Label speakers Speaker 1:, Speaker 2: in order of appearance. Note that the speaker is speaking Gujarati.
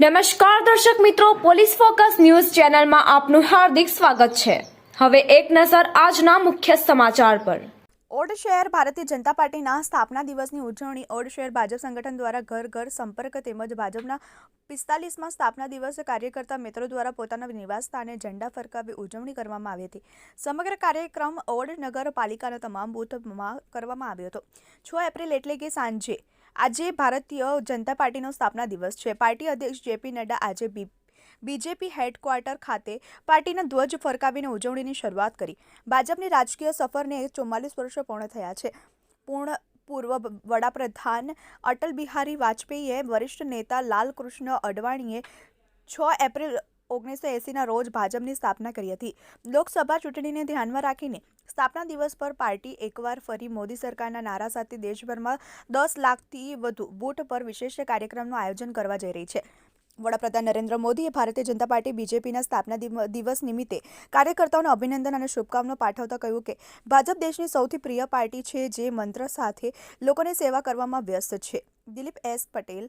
Speaker 1: નમસ્કાર દર્શક મિત્રો, પોલીસ ફોકસ ન્યૂઝ ચેનલમાં આપનું હાર્દિક સ્વાગત છે. હવે એક નજર આજના મુખ્ય સમાચાર પર.
Speaker 2: ઓડ શહેર ભારતીય જનતા પાર્ટીના સ્થાપના દિવસની ઉજવણી ઓડ શહેર ભાજપ સંગઠન દ્વારા ઘર ઘર સંપર્ક તેમજ ભાજપના પિસ્તાલીસમાં સ્થાપના દિવસ કાર્યકર્તા મિત્રો દ્વારા પોતાના નિવાસ સ્થાને ઝંડા ફરકાવી ઉજવણી કરવામાં આવી હતી. સમગ્ર કાર્યક્રમ ઓડ નગરપાલિકાના તમામ બૂથમાં કરવામાં આવ્યો હતો. છ એપ્રિલ એટલે કે સાંજે આજે ભારતીય જનતા પાર્ટીનો સ્થાપના દિવસ છે. પાર્ટી અધ્યક્ષ જેપી નડ્ડા આજે બીજેપી હેડક્વાર્ટર ખાતે પાર્ટીના ધ્વજ ફરકાવીને ઉજવણીની શરૂઆત કરી. ભાજપની રાજકીય સફરને ચુમ્માલીસ વર્ષો પૂર્ણ થયા છે. પૂર્ણ, પૂર્વ વડાપ્રધાન અટલ બિહારી વાજપેયીએ વરિષ્ઠ નેતા લાલકૃષ્ણ અડવાણીએ છ એપ્રિલ ઓગણીસો એંસીના રોજ ભાજપની સ્થાપના કરી હતી. લોકસભા ચૂંટણીને ધ્યાનમાં રાખીને સ્થાપના દિવસ પર પાર્ટી એકવાર ફરી મોદી સરકારના નારા સાથે દેશભરમાં દસ લાખથી વધુ બૂથ પર વિશેષ કાર્યક્રમનું આયોજન કરવા જઈ રહી છે. વડાપ્રધાન નરેન્દ્ર મોદીએ ભારતીય જનતા પાર્ટી બીજેપીના સ્થાપના દિવસ નિમિત્તે કાર્યકર્તાઓને અભિનંદન અને શુભકામના પાઠવતા કહ્યું કે, ભાજપ દેશની સૌથી પ્રિય પાર્ટી છે જે મંત્ર સાથે લોકોની સેવા કરવામાં વ્યસ્ત છે. દિલીપ એસ પટેલ